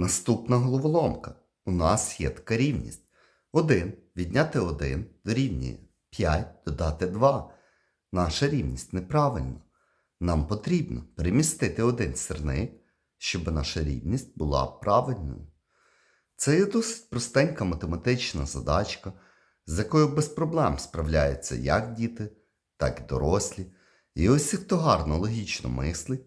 Наступна головоломка. У нас є така рівність. 1 відняти 1 дорівнює 5 додати 2. Наша рівність неправильна. Нам потрібно перемістити один сірник, щоб наша рівність була правильною. Це є досить простенька математична задачка, з якою без проблем справляються як діти, так і дорослі. І ось хто гарно логічно мислить,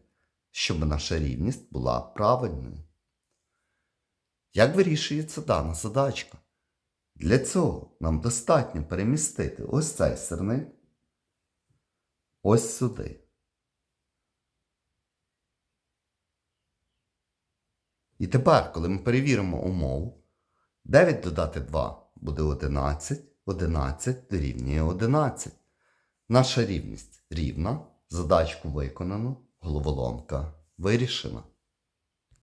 щоб наша рівність була правильною. Як вирішується дана задачка? Для цього нам достатньо перемістити ось цей сирник ось сюди. І тепер, коли ми перевіримо умову, 9 додати 2 буде 11, 11 дорівнює 11. Наша рівність рівна, задачку виконано, головоломка вирішена.